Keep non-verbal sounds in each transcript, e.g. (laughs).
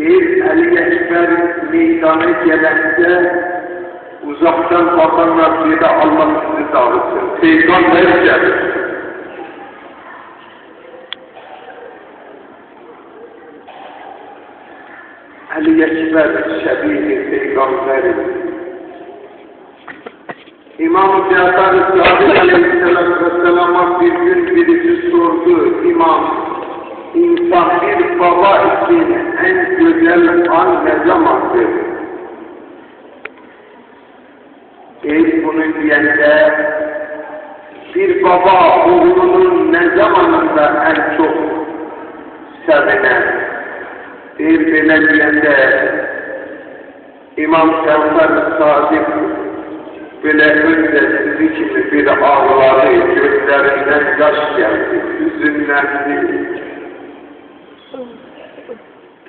Bir Ali Ekber meydana gelende uzaktan bakanlar diye de Allah sizi dağıtsın. Peygamber gelir. Ali Ekber şebihi peygamberi. İmam-ı Sadiq Aleyhisselatü Vesselam'a bir gün birisi sordu. İmam, baba için en güzel an ne zamandır? Ey bunu diyende bir baba oğlunun ne zamanında en çok sevinen bir böyle diyende İmam Cafer Sadık böyle önce gibi bir ağladı, gözlerinden yaş geldi, hüzünlendi.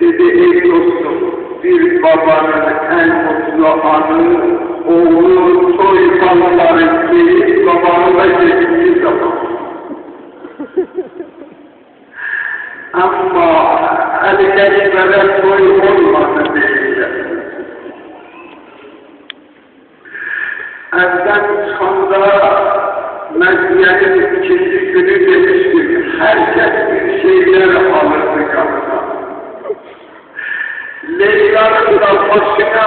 Ey dostum, bir babanın en mutlu anı, oğlu soy balıları gelip babanına geçtiği zaman. (laughs) Ama Ali Ekber'e soy olmadı değiller. Evden çıkanda Medyen'in ikinci günü demiştik. Herkes bir şeyler alırdı لشرط الخشنة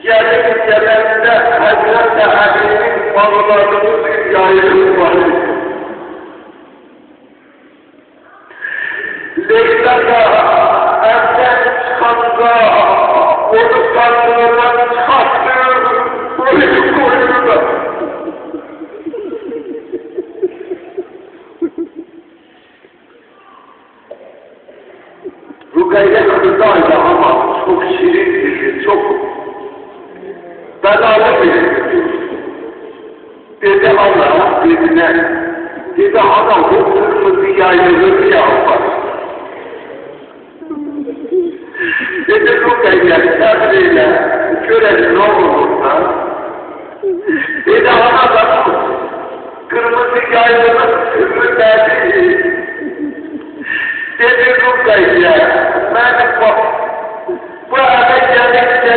يجب تبدأ هدوة عدد فرض نسك يعيش الله belalı bir Dedi Allah dedine, dedi ana bu kırmızı yayılır yapar. Dedi Rukayye sabriyle görelim ne olur da. Dedi da kırmızı yayılır sırrı derdi. Dedi Rukayye ben bu, bu eve gelip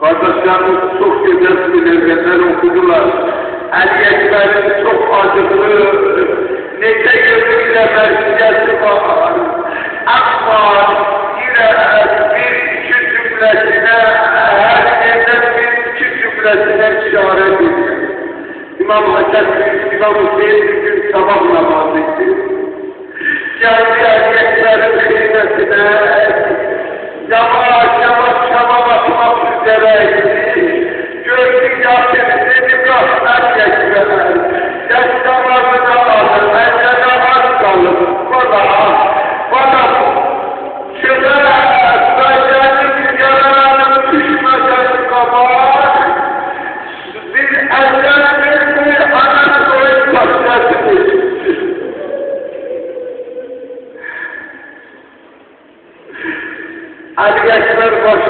Kardeşlerimiz çok güzel bilirler, okudular. Ali Ekber'in çok acıklı, nece gözüyle merkeziyeti var. Ama yine bir iki cümlesine, her yerden bir iki cümlesine işaret ediyor. İmam Hasan, İmam Hüseyin bir namazıydı. Geldi Ali Ekber'in hizmetine, yavaş yavaş şama bakmak üzereydi. Gördük Yasin'i dedi bırak erkekler.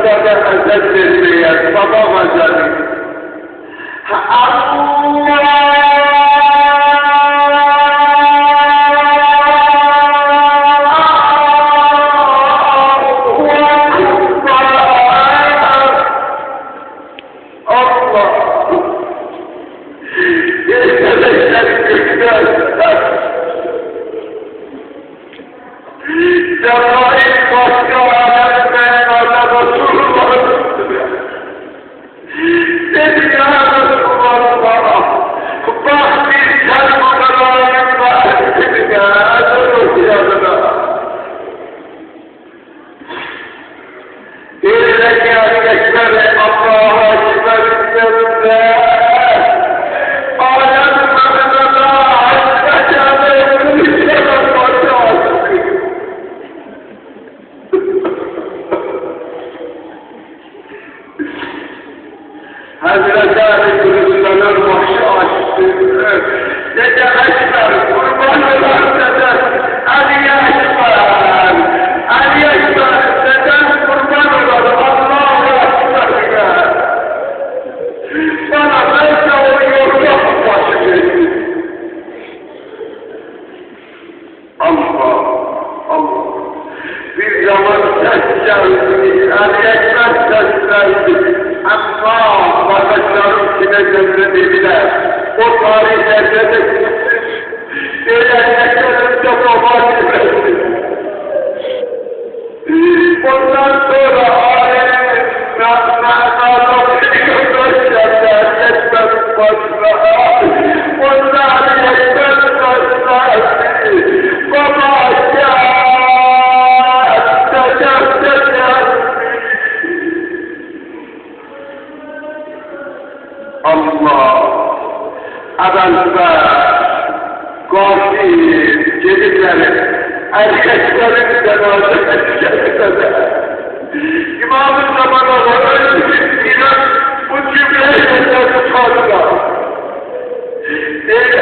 صدق سد البيت فضم ذلك الله. Don't هذا ذلك للسنة الوحشات تتأثر قربان الأسدة أن يشفى أن يشفى السدة قربان الله أكبر فنفسه يرجع الله الله. في زمن تسجل أن يشفى تسجل الله Allah'ın kime gönderdiğine o tarihlerde de geleneklerinde vefat edildi. Bundan sonra alemin nazarına gönderdiler. Etmez başına. Onlar yetmez. Erkeklerin cenazesi getirdi. İmamın zamanı var, İnan bu cümleyi yeterli kaldı. Değil